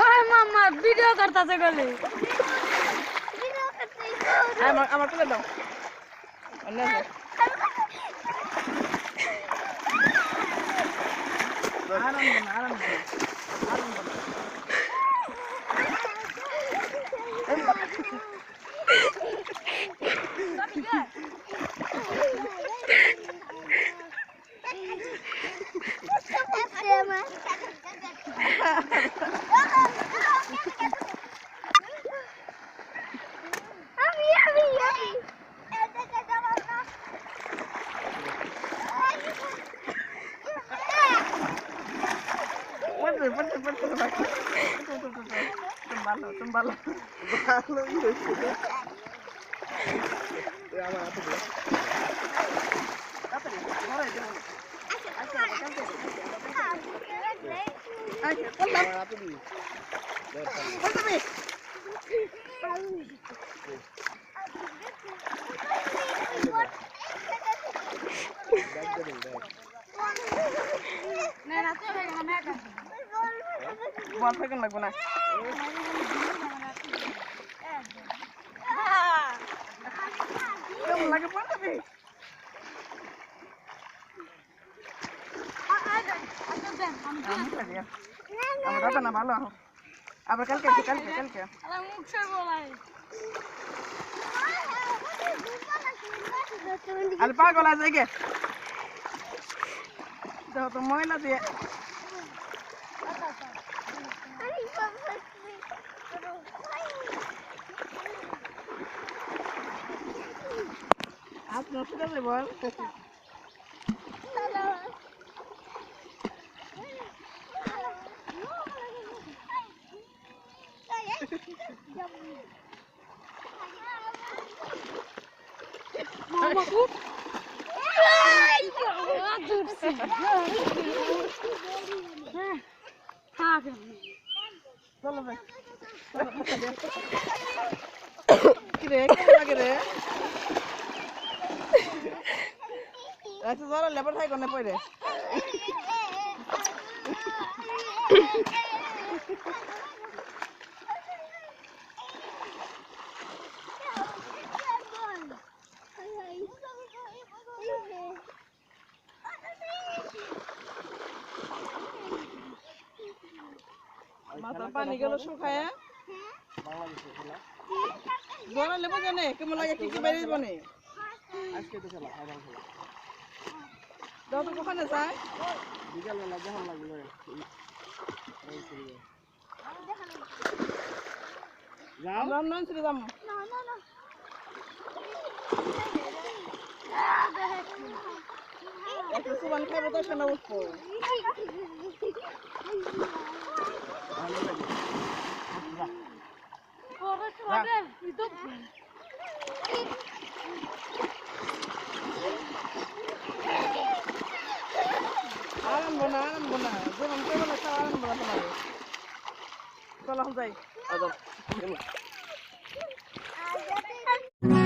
ওই মাম্মা ভিডিও করতেছে গলি আমার আমার তুলে দাও। অন্য। আনন্দ তুমি ভালো তুমি ভালো ভালোই হয়েছে আমার হাতে দিও তাড়াতাড়ি ধরে দিও আচ্ছা কালকে আচ্ছা করলাম আমার হাতে দিও তুমি বল থাকেন লাগবো না। লাগে পড়তে আমার দাদা না ভালো আবার কালকে কালকে কালকে। আর পাগল আছে গে তো ময়লা দিয়ে। não se dá memória. Mama bu. Ay, dursun. Ha. Sola bak. Sola bak. Gireye, gireye. আচ্ছা চলো লেবার খাই কোনে পড়ে মাথার পানি গেল শুকায় জ্বর লেবো জানে কেমন লাগে কি কি বেরিয়ে যাব নে? আজকে তো খেলা খেলা তো কখনে যায়? বিকালবেলা যখন লাগল এই ছিল। যাও। আমরা নন ছিল যাম একটা সুবান খাব তো শোনা উঠবো ভালো লাগে আরাম না আরাম না যেমন কেমন একটা আরাম না তোমার চলো যাই আদম Ah,